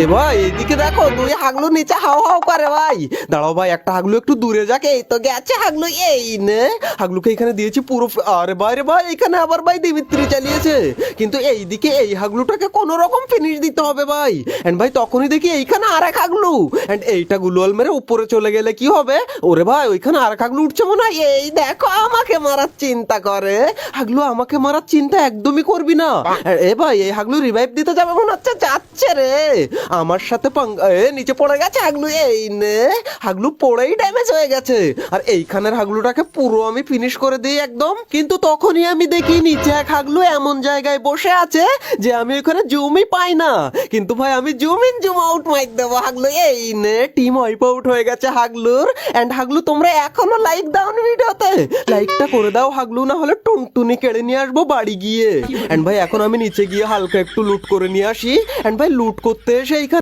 এ ভাই এদিকে দেখো দুই হাগলু নিচে হাও হাও করে ভাই। দাঁড়াও ভাই একটা হাগলু একটু দূরে যাকে এই তো গেছে হাগলু এই নে। হাগলুকে এখানে দিয়েছি পুরো আরে ভাই রে ভাই এখানে আবার ভাই দিমিত্রি চালিয়েছে। কিন্তু এইদিকে এই হাগলুটাকে কোন রকম ফিনিশ দিতে হবে ভাই। এন্ড ভাই তখনই দেখি এইখানে আর এক হাগলু। এন্ড এইটা গুলোয়াল মেরে উপরে চলে গেলে কি হবে? ওরে ভাই ওইখানে আর এক হাগলু উঠছে মনে হয়। এই দেখো আমাকে মারার চিন্তা করে। হাগলু আমাকে মারার চিন্তা একদমই করবি না। এ ভাই এই হাগলু রিভাইভ দিতে যাবে মনে হচ্ছে যাচ্ছে রে। আমার সাথে নিচে পড়ে গেছে হাগলু, এই নে। হাগলু পড়েই ড্যামেজ হয়ে গেছে। আর এইখানের হাগলুটাকে পুরো আমি ফিনিশ করে দিই একদম। কিন্তু তখনই আমি দেখি নিচে এক হাগলু এমন জায়গায় বসে আছে যে আমি ওখানে জুমই পাই না। কিন্তু ভাই, আমি zoom in zoom out mic দেবো হাগলু, এই নে টিম ওয়াইপ আউট হয়ে গেছে হাগলুর। এন্ড হাগলু, তোমরা এখনও লাইক দাও ভিডিওতে। লাইকটা করে দাও হাগলু, না হলে টুনটুনি কেড়ে নিয়ে আসব বাড়ি গিয়ে। এন্ড ভাই, এখন আমি নিচে গিয়ে হালকা একটু লুট করে নিয়ে আসি। এন্ড ভাই লুট করতে এসে এইখানে